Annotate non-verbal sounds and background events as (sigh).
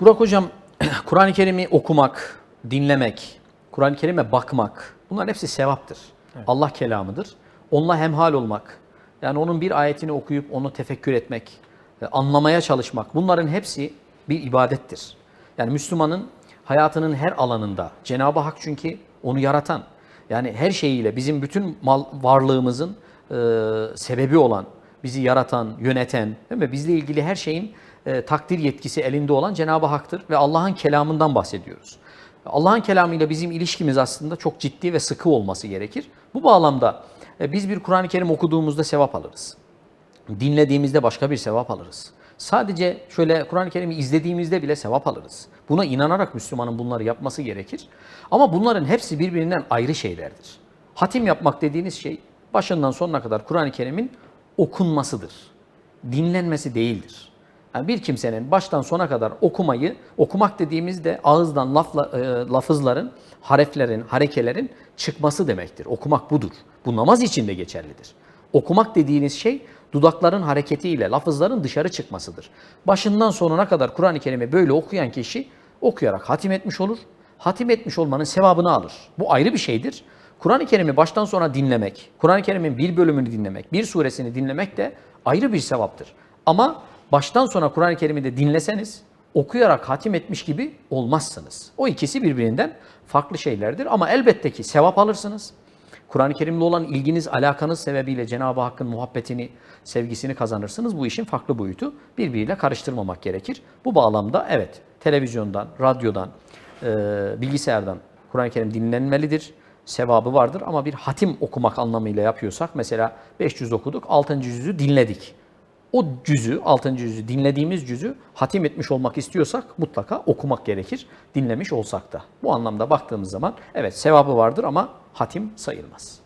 Burak Hocam, (clears throat) Kur'an-ı Kerim'i okumak, dinlemek, Kur'an-ı Kerim'e bakmak bunların hepsi sevaptır. Allah kelamıdır. Onunla hemhal olmak, yani onun bir ayetini okuyup onu tefekkür etmek, e, anlamaya çalışmak bunların hepsi bir ibadettir. Yani Müslümanın hayatının her alanında Cenab-ı Hak çünkü onu yaratan, yani her şeyiyle bizim bütün mal varlığımızın e, sebebi olan, bizi yaratan, yöneten değil mi? bizle ilgili her şeyin e, takdir yetkisi elinde olan Cenab-ı Hak'tır ve Allah'ın kelamından bahsediyoruz. Allah'ın kelamıyla bizim ilişkimiz aslında çok ciddi ve sıkı olması gerekir. Bu bağlamda e, biz bir Kur'an-ı Kerim okuduğumuzda sevap alırız. Dinlediğimizde başka bir sevap alırız. Sadece şöyle Kur'an-ı Kerim'i izlediğimizde bile sevap alırız. Buna inanarak Müslümanın bunları yapması gerekir. Ama bunların hepsi birbirinden ayrı şeylerdir. Hatim yapmak dediğiniz şey başından sonuna kadar Kur'an-ı Kerim'in okunmasıdır. Dinlenmesi değildir. Yani bir kimsenin baştan sona kadar okumayı, okumak dediğimizde ağızdan lafla, e, lafızların, harflerin, harekelerin çıkması demektir. Okumak budur. Bu namaz için de geçerlidir. Okumak dediğiniz şey dudakların hareketiyle lafızların dışarı çıkmasıdır. Başından sonuna kadar Kur'an-ı Kerim'i böyle okuyan kişi okuyarak hatim etmiş olur. Hatim etmiş olmanın sevabını alır. Bu ayrı bir şeydir. Kur'an-ı Kerim'i baştan sona dinlemek, Kur'an-ı Kerim'in bir bölümünü dinlemek, bir suresini dinlemek de ayrı bir sevaptır. Ama baştan sona Kur'an-ı Kerim'i de dinleseniz okuyarak hatim etmiş gibi olmazsınız. O ikisi birbirinden farklı şeylerdir ama elbette ki sevap alırsınız. Kur'an-ı Kerim'le olan ilginiz, alakanız sebebiyle Cenab-ı Hakk'ın muhabbetini, sevgisini kazanırsınız. Bu işin farklı boyutu birbiriyle karıştırmamak gerekir. Bu bağlamda evet televizyondan, radyodan, e, bilgisayardan Kur'an-ı Kerim dinlenmelidir. Sevabı vardır ama bir hatim okumak anlamıyla yapıyorsak mesela 500 okuduk, 6. yüzü dinledik. O cüzü, 6. yüzü dinlediğimiz cüzü hatim etmiş olmak istiyorsak mutlaka okumak gerekir. Dinlemiş olsak da. Bu anlamda baktığımız zaman evet sevabı vardır ama hatim sayılmaz.